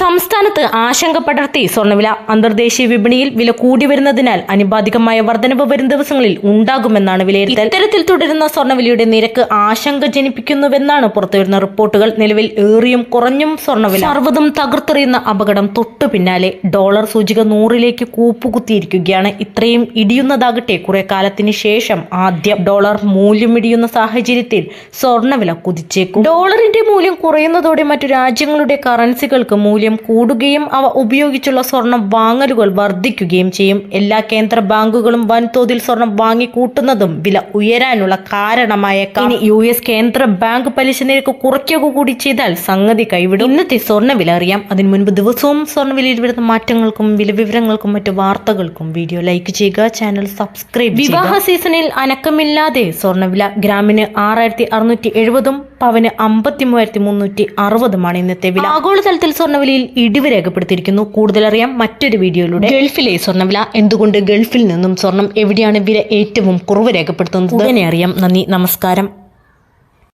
സംസ്ഥാനത്ത് ആശങ്ക പടർത്തി സ്വർണവില. അന്തർദേശീയ വിപണിയിൽ വില കൂടി വരുന്നതിനാൽ അനുപാതികമായ വർധനവ് വരും ദിവസങ്ങളിൽ ഉണ്ടാകുമെന്നാണ് വിലയിരുത്തൽ. ഇത്തരത്തിൽ തുടരുന്ന സ്വർണവിലയുടെ നിരക്ക് ആശങ്ക ജനിപ്പിക്കുന്നുവെന്നാണ് പുറത്തുവരുന്ന റിപ്പോർട്ടുകൾ. നിലവിൽ ഏറിയും കുറഞ്ഞും സ്വർണവില. സർവതും തകർത്തെറിയുന്ന അപകടം തൊട്ടു പിന്നാലെ ഡോളർ സൂചിക നൂറിലേക്ക് കൂപ്പുകുത്തിയിരിക്കുകയാണ്. ഇത്രയും ഇടിയുന്നതാകട്ടെ കുറെ കാലത്തിന് ശേഷം ആദ്യം ഡോളർ മൂല്യം ഇടിയുന്ന സാഹചര്യത്തിൽ സ്വർണവില കുതിച്ചേക്കും. ഡോളറിന്റെ മൂല്യം കുറയുന്നതോടെ മറ്റു രാജ്യങ്ങളുടെ കറൻസികൾക്ക് മൂല്യം കൂടുകയും അവ ഉപയോഗിച്ചുള്ള സ്വർണം വാങ്ങലുകൾ വർദ്ധിക്കുകയും ചെയ്യും. എല്ലാ കേന്ദ്ര ബാങ്കുകളും വൻതോതിൽ സ്വർണം വാങ്ങിക്കൂട്ടുന്നതും വില ഉയരാനുള്ള കാരണമായേക്കാം. ഇനി യു എസ് കേന്ദ്ര ബാങ്ക് പലിശ നിരക്ക് കുറയ്ക്കുക കൂടി ചെയ്താൽ സംഗതി കൈവിടും. ഇന്നത്തെ സ്വർണ വില അറിയാം. അതിനു മുൻപ് ദിവസവും സ്വർണ വിലയിൽ വരുന്ന മാറ്റങ്ങൾക്കും വില വിവരങ്ങൾക്കും മറ്റു വാർത്തകൾക്കും വീഡിയോ ലൈക്ക് ചെയ്യുക ചാനൽ സബ്സ്ക്രൈബ് വിവാഹ സീസണിൽ അനക്കമില്ലാതെ സ്വർണവില ഗ്രാമിന് ആറായിരത്തി അറുന്നൂറ്റി എഴുപതും പവന് അമ്പത്തി മൂവായിരത്തി മുന്നൂറ്റി അറുപതുമാണ് ഇന്നത്തെ വില. ആഗോളതലത്തിൽ സ്വർണവിലയിൽ ഇടിവ് രേഖപ്പെടുത്തിയിരിക്കുന്നു. കൂടുതലറിയാം മറ്റൊരു വീഡിയോയിലൂടെ. ഗൾഫിലെ സ്വർണവില എന്തുകൊണ്ട് ഗൾഫിൽ നിന്നും സ്വർണം എവിടെയാണ് വില ഏറ്റവും കുറവ് രേഖപ്പെടുത്തുന്നത്? ഉടനെ അറിയാം. നന്ദി. നമസ്കാരം.